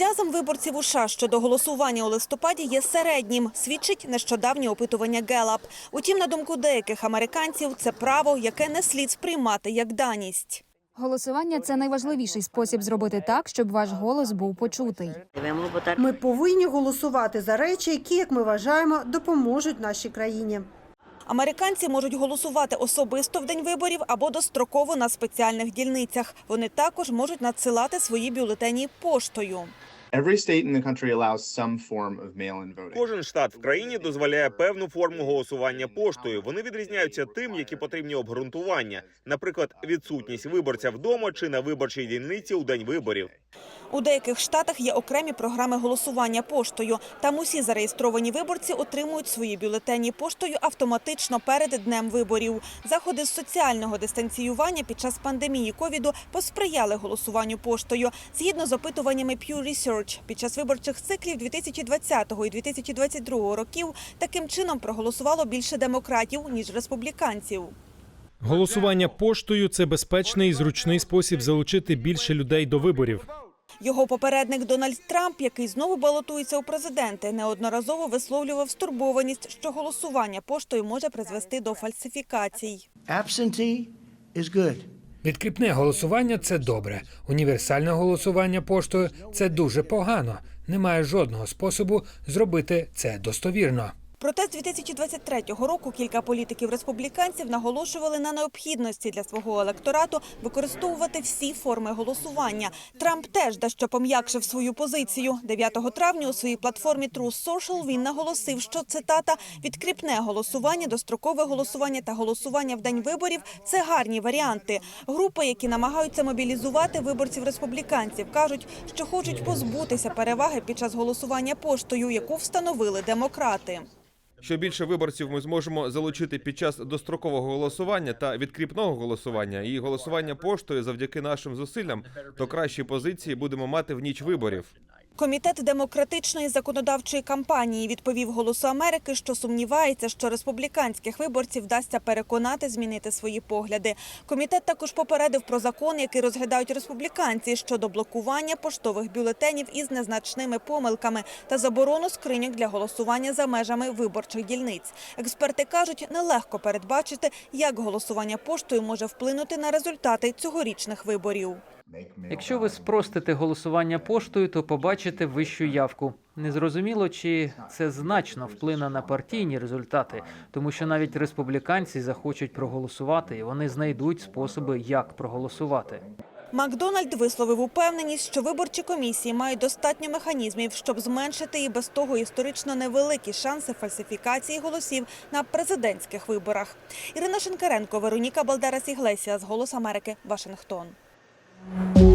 Ентузіазм виборців у США щодо голосування у листопаді є середнім, свідчить нещодавнє опитування Гелап. Утім, на думку деяких американців, це право, яке не слід сприймати як даність. Голосування це найважливіший спосіб зробити так, щоб ваш голос був почутий. Ми повинні голосувати за речі, які, як ми вважаємо, допоможуть нашій країні. Американці можуть голосувати особисто в день виборів або достроково на спеціальних дільницях. Вони також можуть надсилати свої бюлетені поштою. Кожен штат в країні дозволяє певну форму голосування поштою. Вони відрізняються тим, які потрібні обґрунтування, наприклад, відсутність виборця вдома чи на виборчій дільниці у день виборів. У деяких штатах є окремі програми голосування поштою. Там усі зареєстровані виборці отримують свої бюлетені поштою автоматично перед днем виборів. Заходи з соціального дистанціювання під час пандемії ковіду посприяли голосуванню поштою. Згідно з опитуваннями Pew Research, під час виборчих циклів 2020 і 2022 років таким чином проголосувало більше демократів ніж республіканців. Голосування поштою це безпечний і зручний спосіб залучити більше людей до виборів. Його попередник Дональд Трамп, який знову балотується у президенти, неодноразово висловлював стурбованість, що голосування поштою може призвести до фальсифікацій. Absentee. Відкріпне голосування це добре. Універсальне голосування поштою це дуже погано. Немає жодного способу зробити це достовірно. Проте з 2023 року кілька політиків-республіканців наголошували на необхідності для свого електорату використовувати всі форми голосування. Трамп теж дещо пом'якшив свою позицію. 9 травня у своїй платформі True Social він наголосив, що цитата відкріпне голосування, дострокове голосування та голосування в день виборів це гарні варіанти. Групи, які намагаються мобілізувати виборців республіканців, кажуть, що хочуть позбутися переваги під час голосування поштою, яку встановили демократи. Що більше виборців ми зможемо залучити під час дострокового голосування та відкріпного голосування і голосування поштою завдяки нашим зусиллям, то кращі позиції будемо мати в ніч виборів. Комітет демократичної законодавчої кампанії відповів Голосу Америки, що сумнівається, що республіканських виборців вдасться переконати змінити свої погляди. Комітет також попередив про закон, який розглядають республіканці щодо блокування поштових бюлетенів із незначними помилками та заборону скриньок для голосування за межами виборчих дільниць. Експерти кажуть, нелегко передбачити, як голосування поштою може вплинути на результати цьогорічних виборів. Якщо ви спростите голосування поштою, то побачите вищу явку. Незрозуміло, чи це значно вплине на партійні результати, тому що навіть республіканці захочуть проголосувати, і вони знайдуть способи, як проголосувати. Макдональд висловив упевненість, що виборчі комісії мають достатньо механізмів, щоб зменшити і без того історично невеликі шанси фальсифікації голосів на президентських виборах. Ірина Шинкаренко, Вероніка Балдерас Іглесіас, Голос Америки, Вашингтон. Thank you.